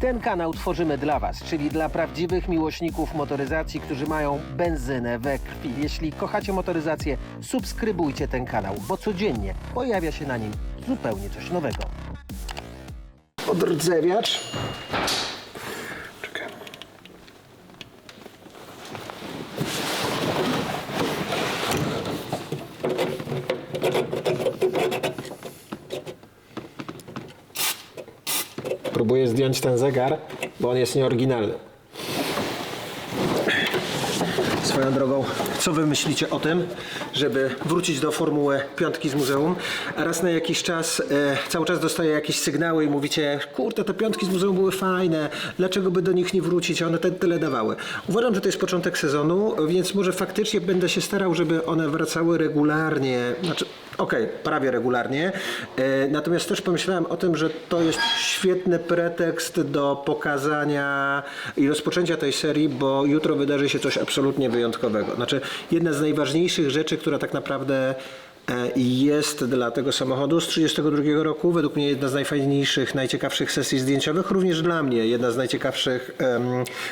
Ten kanał tworzymy dla Was, czyli dla prawdziwych miłośników motoryzacji, którzy mają benzynę we krwi. Jeśli kochacie motoryzację, subskrybujcie ten kanał, bo codziennie pojawia się na nim zupełnie coś nowego. Odrdzewiacz. Próbuję zdjąć ten zegar, bo on jest nieoryginalny. Swoją drogą, co wy myślicie o tym, żeby wrócić do Formuły piątki z muzeum, a raz na jakiś czas, e, cały czas dostaję jakieś sygnały i mówicie, kurde, te piątki z muzeum były fajne, dlaczego by do nich nie wrócić, one te, tyle dawały. Uważam, że to jest początek sezonu, więc może faktycznie będę się starał, żeby one wracały regularnie, znaczy Okej, prawie regularnie. E, Natomiast też pomyślałem o tym, że to jest świetny pretekst do pokazania i rozpoczęcia tej serii, bo jutro wydarzy się coś absolutnie wyjątkowego. Znaczy, jedna z najważniejszych rzeczy, która tak naprawdę jest dla tego samochodu z 1932 roku, według mnie jedna z najfajniejszych, najciekawszych sesji zdjęciowych, również dla mnie jedna z najciekawszych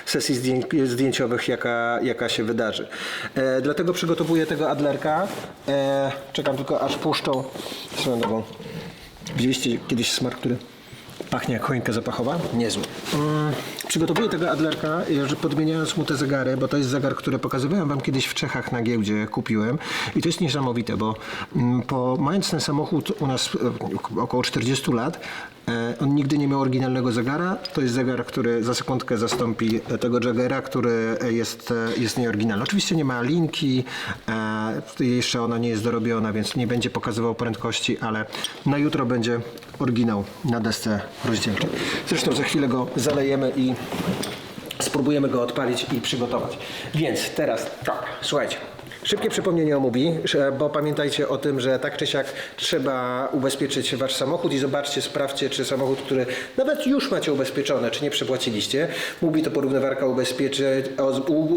sesji zdję, zdjęciowych, jaka, jaka się wydarzy. E, dlatego przygotowuję tego Adlerka. E, czekam tylko aż puszczą swoją. Widzieliście kiedyś smar, który pachnie jak choinka zapachowa? Niezły. Mm, przygotowuję tego Adlerka, że podmieniając mu te zegary, bo to jest zegar, który pokazywałem wam kiedyś w Czechach na giełdzie, kupiłem. I to jest niesamowite, bo mm, po, mając ten samochód u nas e, około 40 lat, on nigdy nie miał oryginalnego zegara. To jest zegar, który za sekundkę zastąpi tego Jaggera, który jest, e, jest nieoryginalny. Oczywiście nie ma linki, e, jeszcze ona nie jest dorobiona, więc nie będzie pokazywał prędkości, ale na jutro będzie oryginał na desce rozdzielczej. Zresztą za chwilę go zalejemy i spróbujemy go odpalić i przygotować. Więc teraz tak, słuchajcie. Szybkie przypomnienie o Mubi, bo pamiętajcie o tym, że tak czy siak trzeba ubezpieczyć wasz samochód i zobaczcie, sprawdźcie, czy samochód, który nawet już macie ubezpieczony, czy nie przepłaciliście. Mubi to porównywarka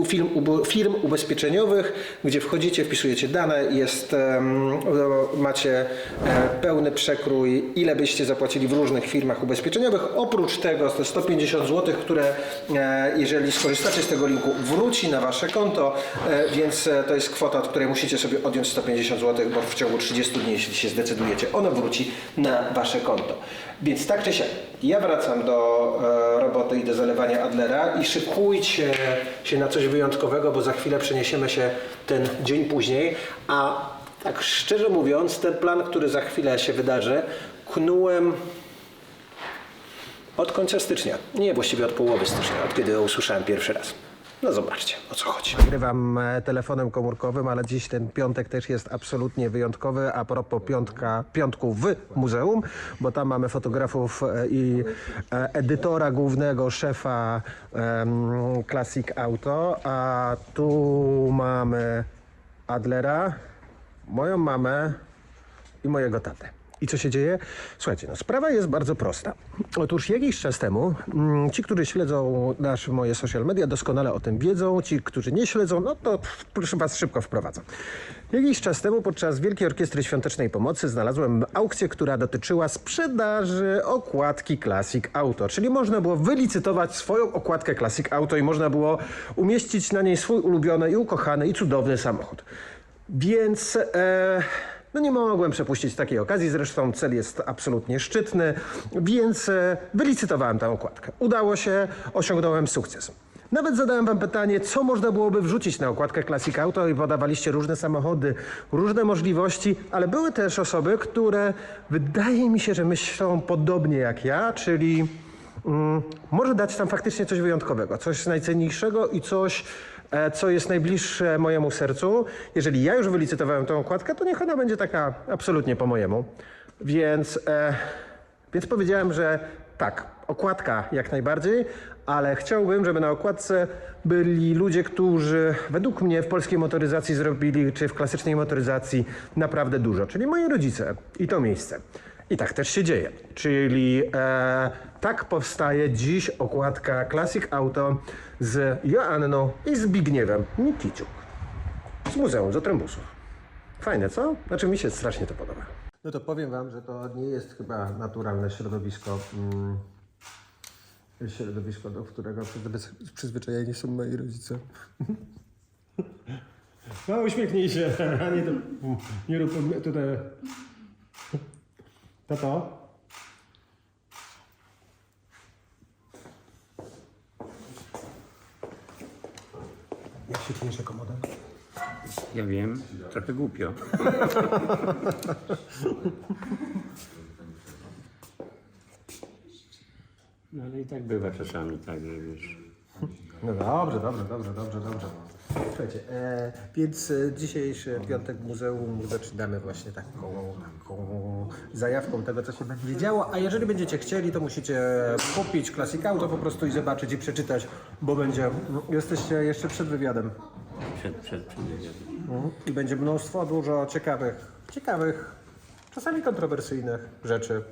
firm, firm ubezpieczeniowych, gdzie wchodzicie, wpisujecie dane, jest, em, o, macie e, pełny przekrój, ile byście zapłacili w różnych firmach ubezpieczeniowych. Oprócz tego te 150 zł, które e, jeżeli skorzystacie z tego linku, wróci na wasze konto, e, więc to jest kwota, od której musicie sobie odjąć 150 zł, bo w ciągu 30 dni, jeśli się zdecydujecie, ono wróci na wasze konto. Więc tak czy siak, ja wracam do e, roboty i do zalewania Adlera i szykujcie się na coś wyjątkowego, bo za chwilę przeniesiemy się ten dzień później, a tak szczerze mówiąc, ten plan, który za chwilę się wydarzy, knułem od końca stycznia. Nie, właściwie od połowy stycznia, od kiedy usłyszałem pierwszy raz. No zobaczcie, o co chodzi. Nagrywam e, telefonem komórkowym, ale dziś ten piątek też jest absolutnie wyjątkowy. A propos piątka, piątku w muzeum, bo tam mamy fotografów e, i e, edytora głównego, szefa em, Classic Auto, a tu mamy Adlera, moją mamę i mojego tatę. I co się dzieje? Słuchajcie, no sprawa jest bardzo prosta. Otóż jakiś czas temu, mm, ci, którzy śledzą nasze moje social media, doskonale o tym wiedzą. Ci, którzy nie śledzą, no to proszę was szybko wprowadzam. Jakiś czas temu podczas Wielkiej Orkiestry Świątecznej Pomocy znalazłem aukcję, która dotyczyła sprzedaży okładki Classic Auto. Czyli można było wylicytować swoją okładkę Classic Auto i można było umieścić na niej swój ulubiony i ukochany i cudowny samochód. Więc e, no nie mogłem przepuścić takiej okazji, zresztą cel jest absolutnie szczytny, więc e, wylicytowałem tę okładkę. Udało się, osiągnąłem sukces. Nawet zadałem wam pytanie, co można byłoby wrzucić na okładkę Classic Auto i podawaliście różne samochody, różne możliwości, ale były też osoby, które wydaje mi się, że myślą podobnie jak ja, czyli mm, może dać tam faktycznie coś wyjątkowego, coś najcenniejszego i coś, co jest najbliższe mojemu sercu. Jeżeli ja już wylicytowałem tę okładkę, to niech ona będzie taka absolutnie po mojemu. Więc, e, więc powiedziałem, że tak, okładka jak najbardziej, ale chciałbym, żeby na okładce byli ludzie, którzy według mnie w polskiej motoryzacji zrobili, czy w klasycznej motoryzacji naprawdę dużo, czyli moi rodzice i to miejsce. I tak też się dzieje. Czyli e, tak powstaje dziś okładka Classic Auto z Joanną i Zbigniewem Nikiciuk z Muzeum Zotrębusów. Fajne, co? Znaczy mi się strasznie to podoba. No to powiem wam, że to nie jest chyba naturalne środowisko mm, środowisko, do którego przyzwy- przyzwyczajeni są moi rodzice. No uśmiechnij się, a nie, to, nie rób tutaj... Tato? Jak się czujesz jako model? Ja wiem, trochę głupio. No ale i tak bywa czasami tak, że wiesz. No dobrze, dobrze, dobrze, dobrze, dobrze. Słuchajcie, e, więc e, dzisiejszy piątek muzeum zaczynamy właśnie taką, taką zajawką tego, co się będzie działo. A jeżeli będziecie chcieli, to musicie kupić Classic Auto po prostu i zobaczyć i przeczytać, bo będzie, jesteście jeszcze przed wywiadem. Przed, przed, przed wywiadem. Mhm. I będzie mnóstwo dużo ciekawych, ciekawych, czasami kontrowersyjnych rzeczy,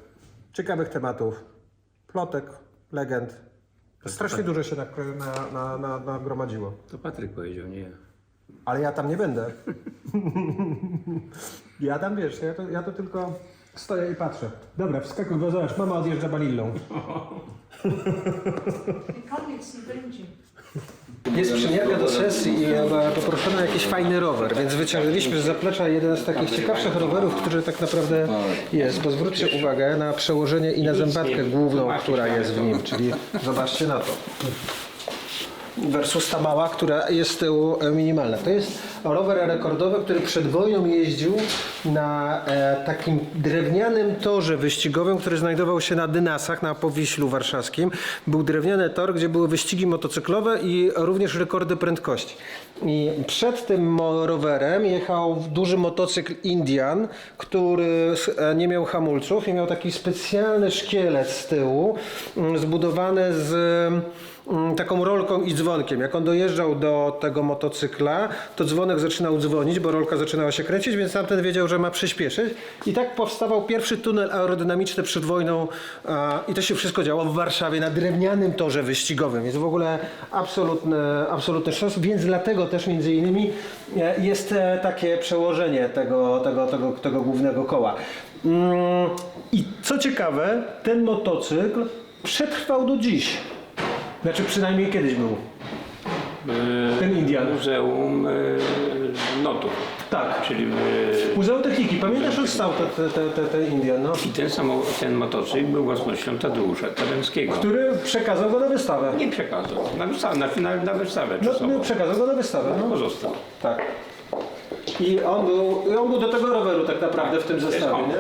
ciekawych tematów, plotek, legend. Strasznie dużo się tak na, na, na, nagromadziło. To Patryk powiedział, nie ja. Ale ja tam nie będę. ja tam wiesz, ja to, ja to tylko stoję i patrzę. Dobra, wskakuj, bo zobacz, mama odjeżdża balillą. Koniec nie będzie. Jest przymiarka do sesji i chyba poproszono jakiś fajny rower, więc wyciągnęliśmy z zaplecza jeden z takich ciekawszych rowerów, który tak naprawdę jest. Bo zwróćcie uwagę na przełożenie i na zębatkę główną, która jest w nim, czyli zobaczcie na to. Versus ta mała, która jest z tyłu e, minimalna. To jest rower rekordowy, który przed wojną jeździł na e, takim drewnianym torze wyścigowym, który znajdował się na Dynasach, na Powiślu Warszawskim. Był drewniany tor, gdzie były wyścigi motocyklowe i również rekordy prędkości. I przed tym rowerem jechał duży motocykl Indian, który e, nie miał hamulców i miał taki specjalny szkielet z tyłu, mm, zbudowany z taką rolką i dzwonkiem. Jak on dojeżdżał do tego motocykla, to dzwonek zaczynał dzwonić, bo rolka zaczynała się kręcić, więc tamten wiedział, że ma przyspieszyć. I tak powstawał pierwszy tunel aerodynamiczny przed wojną i to się wszystko działo w Warszawie na drewnianym torze wyścigowym. Jest w ogóle absolutny, absolutny sztos, więc dlatego też między innymi e, jest e, takie przełożenie tego, tego, tego, tego głównego koła. Mm, I co ciekawe, ten motocykl przetrwał do dziś. Znaczy przynajmniej kiedyś był. Ten Indian. Muzeum e, Notów. Tak. Czyli w, Muzeum Techniki. Pamiętasz, że stał ten, ten, ten, ten Indian, no? i ten, samo, ten motocykl był własnością Tadeusza Tadenckiego. Który przekazał go na wystawę. Nie przekazał. Na wystawę, na, finał, na wystawę No, czasową. no, przekazał go na wystawę, no. Pozostał. Tak. I on był, i on był do tego roweru tak naprawdę w tym zestawie, on. nie?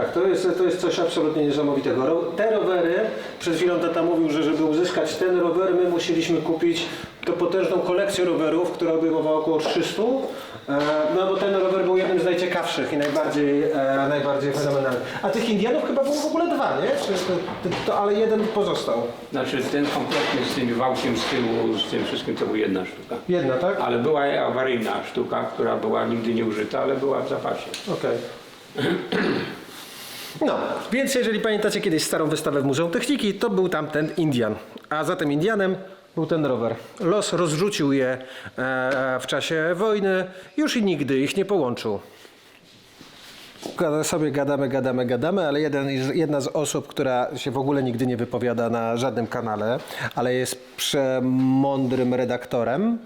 Tak, to jest, to jest coś absolutnie niesamowitego. Ro- Te rowery, przed chwilą tata mówił, że żeby uzyskać ten rower, my musieliśmy kupić to potężną kolekcję rowerów, która obejmowała około 300. E, No bo ten rower był jednym z najciekawszych i najbardziej, e, najbardziej fenomenalnych. A tych Indianów chyba było w ogóle dwa, nie? Czy to, to, to, ale jeden pozostał. Znaczy ten kompletny z tym wałkiem z tyłu, z tym wszystkim to była jedna sztuka. Jedna, tak? Ale była awaryjna sztuka, która była nigdy nie użyta, ale była w zapasie. Okej. No, więc jeżeli pamiętacie kiedyś starą wystawę w Muzeum Techniki, to był tam ten Indian. A za tym Indianem był ten rower. Los rozrzucił je e, w czasie wojny, już i nigdy ich nie połączył. Gada- sobie gadamy, gadamy, gadamy, ale jeden, jedna z osób, która się w ogóle nigdy nie wypowiada na żadnym kanale, ale jest przemądrym redaktorem,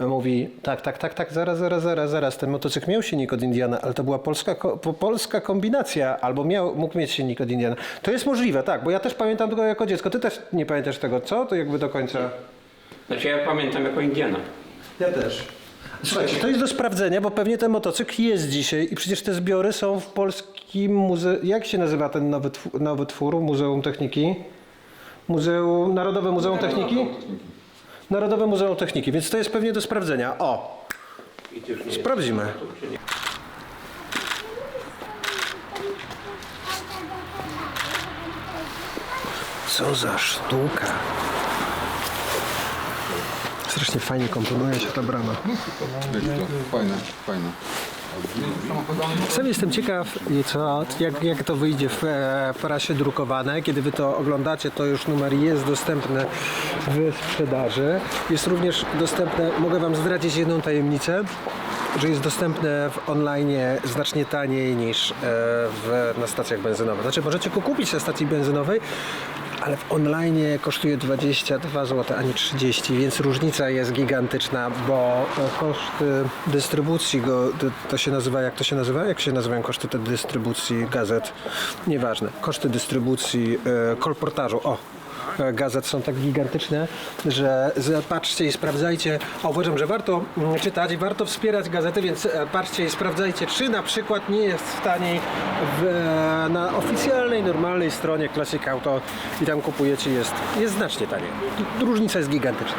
mówi tak, tak, tak, tak, zaraz, zaraz, zaraz, zaraz, ten motocykl miał silnik od Indiana, ale to była polska, ko- po- polska kombinacja, albo miał, mógł mieć silnik od Indiana. To jest możliwe, tak, bo ja też pamiętam tego jako dziecko. Ty też nie pamiętasz tego, co? To jakby do końca... Znaczy ja pamiętam jako Indiana. Ja też. Słuchajcie, to jest do sprawdzenia, bo pewnie ten motocykl jest dzisiaj i przecież te zbiory są w polskim muzeum. Jak się nazywa ten nowy, tw- nowy twór Muzeum Techniki? Muzeum, Narodowe Muzeum Techniki? Narodowe Muzeum Techniki, więc to jest pewnie do sprawdzenia. O, sprawdzimy. Co za sztuka. Strasznie fajnie komponuje się ta brama. Fajne, fajne. Sam jestem ciekaw, co, jak, jak to wyjdzie w e, prasie drukowane. Kiedy wy to oglądacie, to już numer jest dostępny w sprzedaży. Jest również dostępne, mogę wam zdradzić jedną tajemnicę, że jest dostępne w online znacznie taniej niż e, w, na stacjach benzynowych. Znaczy możecie go kupić na stacji benzynowej, ale w online kosztuje 22 zł, a nie 30, więc różnica jest gigantyczna, bo koszty dystrybucji go, to, się nazywa, jak to się nazywa? Jak się nazywają koszty te dystrybucji gazet? Nieważne. Koszty dystrybucji e, kolportażu. O, gazet są tak gigantyczne, że patrzcie i sprawdzajcie. A uważam, że warto mm, czytać, warto wspierać gazety, więc e, patrzcie i sprawdzajcie, czy na przykład nie jest taniej w, e, na oficjalnej, normalnej stronie Classic Auto i tam kupujecie, jest, jest znacznie taniej. Różnica jest gigantyczna.